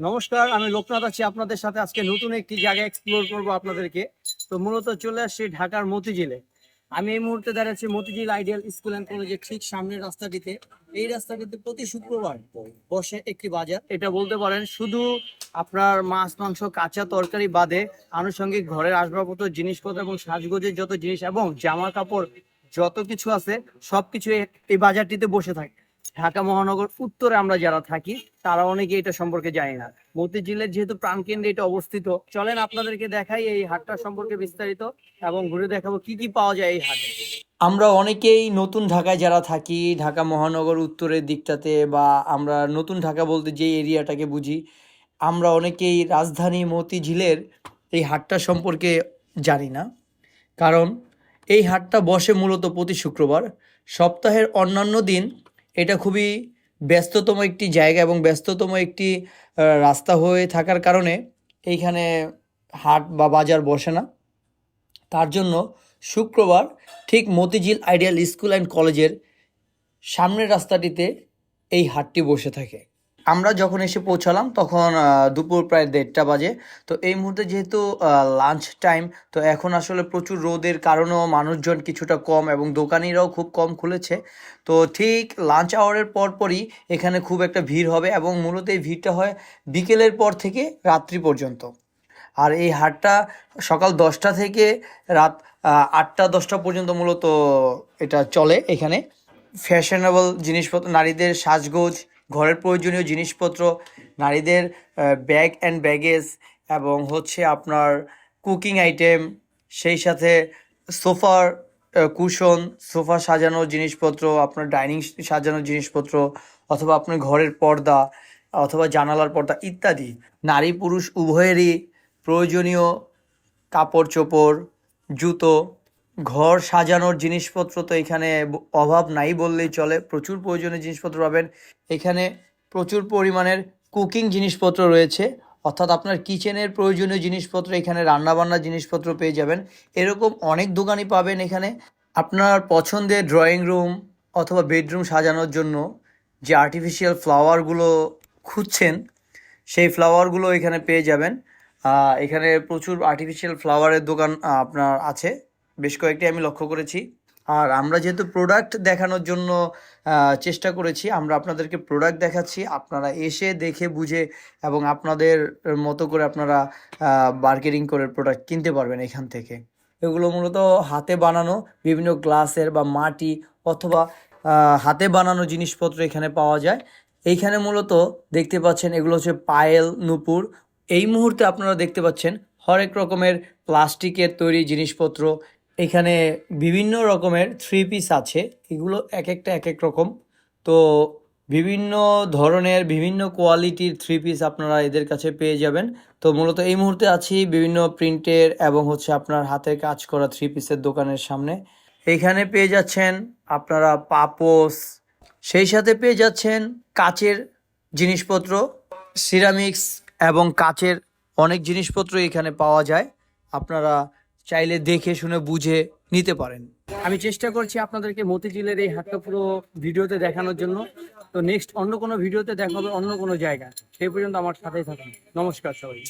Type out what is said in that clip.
নমস্কার, আমি লোকনাথ আছি আপনাদের সাথে। আজকে নতুন একটি জায়গা এক্সপ্লোর করব আপনাদেরকে। তো মূলত চলে আসছি ঢাকার মতিঝিলে। আমি এই মুহূর্তে দাঁড়াচ্ছি মতিঝিল আইডিয়াল স্কুল অ্যান্ড কলেজের ঠিক সামনের রাস্তাটিতে। এই রাস্তাটিতে প্রতি শুক্রবার বসে একটি বাজার। এটা বলতে পারেন, শুধু আপনার মাছ, মাংস, কাঁচা তরকারি বাদে আনুষঙ্গিক ঘরের আসবাবপত্র, জিনিসপত্র এবং সাজগোজের যত জিনিস এবং জামা কাপড় যত কিছু আছে, সবকিছু এই- বাজারটিতে বসে থাকে। ঢাকা মহানগর উত্তরে আমরা যারা থাকি, তারা অনেকে এটা সম্পর্কে জানি না। মতিঝিলের যেহেতু প্রাণকেন্দ্রে এটা অবস্থিত, চলেন আপনাদেরকে দেখাই এই হাটটা সম্পর্কে বিস্তারিত এবং ঘুরে দেখাবো কি কি পাওয়া যায় এই হাটে। আমরা অনেকেই নতুন ঢাকায় যারা থাকি, ঢাকা মহানগর উত্তরের দিকটাতে বা আমরা নতুন ঢাকা বলতে যে এরিয়াটাকে বুঝি, আমরা অনেকেই রাজধানী মতিঝিলের এই হাটটা সম্পর্কে জানি না। কারণ এই হাটটা বসে মূলত প্রতি শুক্রবার। সপ্তাহের অন্যান্য দিন এটা খুবই ব্যস্ততম একটি জায়গা এবং ব্যস্ততম একটি রাস্তা হয়ে থাকার কারণে এইখানে হাট বা বাজার বসে না। তার জন্য শুক্রবার ঠিক মতিঝিল আইডিয়াল স্কুল অ্যান্ড কলেজের সামনের রাস্তাটিতে এই হাটটি বসে থাকে। আমরা যখন এসে পৌঁছালাম, তখন দুপুর প্রায় দেড়টা বাজে। তো এই মুহূর্তে যেহেতু লাঞ্চ টাইম তো এখন আসলে প্রচুর রোদের কারণেও মানুষজন কিছুটা কম এবং দোকানিরাও খুব কম খুলেছে। তো ঠিক লাঞ্চ আওয়ারের পরপরই এখানে খুব একটা ভিড় হবে এবং মূলত এই ভিড়টা হয় বিকেলের পর থেকে রাত্রি পর্যন্ত। আর এই হাটটা সকাল দশটা থেকে রাত আটটা, দশটা পর্যন্ত মূলত এটা চলে এখানে। ফ্যাশনেবল জিনিসপত্র, নারীদের সাজগোজ ঘরের প্রয়োজনীয় জিনিসপত্র, নারীদের ব্যাগ অ্যান্ড ব্যাগেজ এবং হচ্ছে আপনার কুকিং আইটেম সেই সাথে সোফার কুশন সোফা সাজানোর জিনিসপত্র, আপনার ডাইনিং সাজানোর জিনিসপত্র অথবা আপনার ঘরের পর্দা অথবা জানালার পর্দা ইত্যাদি। নারী পুরুষ উভয়েরই প্রয়োজনীয় কাপড় চোপড় জুতো ঘর সাজানোর জিনিসপত্র তো এখানে অভাব নাই বললেই চলে। প্রচুর প্রয়োজনীয় জিনিসপত্র পাবেন। এখানে প্রচুর পরিমাণের কুকিং জিনিসপত্র রয়েছে। অর্থাৎ আপনার কিচেনের প্রয়োজনীয় জিনিসপত্র, এখানে রান্নাবান্নার জিনিসপত্র পেয়ে যাবেন। এরকম অনেক দোকানই পাবেন এখানে। আপনার পছন্দের ড্রয়িং রুম অথবা বেডরুম সাজানোর জন্য যে আর্টিফিশিয়াল ফ্লাওয়ারগুলো খুঁজছেন, সেই ফ্লাওয়ারগুলো এখানে পেয়ে যাবেন। এখানে প্রচুর আর্টিফিশিয়াল ফ্লাওয়ারের দোকান আপনার আছে। বেশ কয়েকটি আমি লক্ষ্য করেছি। আর আমরা যেহেতু প্রোডাক্ট দেখানোর জন্য চেষ্টা করেছি, আমরা আপনাদেরকে প্রোডাক্ট দেখাচ্ছি। আপনারা এসে দেখে, বুঝে এবং আপনাদের মতো করে আপনারা মার্কেটিং করে প্রোডাক্ট কিনতে পারবেন এখান থেকে। এগুলো মূলত হাতে বানানো, বিভিন্ন গ্লাসের বা মাটি অথবা হাতে বানানো জিনিসপত্র এখানে পাওয়া যায়। এইখানে মূলত দেখতে পাচ্ছেন, এগুলো হচ্ছে পায়েল, নুপুর। এই মুহূর্তে আপনারা দেখতে পাচ্ছেন, হরেক রকমের প্লাস্টিকের তৈরি জিনিসপত্র এখানে বিভিন্ন রকমের থ্রি পিস আছে। এগুলো এক একটা এক এক রকম। তো বিভিন্ন ধরনের, বিভিন্ন কোয়ালিটির থ্রি পিস আপনারা এদের কাছে পেয়ে যাবেন। তো মূলত এই মুহূর্তে আছি বিভিন্ন প্রিন্টের এবং হচ্ছে আপনার হাতের কাজ করা থ্রি পিসের দোকানের সামনে। এইখানে পেয়ে যাচ্ছেন আপনারা পাপোস, সেই সাথে পেয়ে যাচ্ছেন কাচের জিনিসপত্র সিরামিক্স এবং কাচের অনেক জিনিসপত্র এখানে পাওয়া যায়। আপনারা চাইলে দেখে শুনে বুঝে নিতে পারেন। আমি চেষ্টা করছি আপনাদেরকে মতিঝিলের এই হাটটা পুরো ভিডিওতে দেখানোর জন্য। তো নেক্সট অন্য কোনো ভিডিওতে দেখা হবে অন্য কোনো জায়গা সেই পর্যন্ত আমার সাথেই থাকুন। নমস্কার সবাই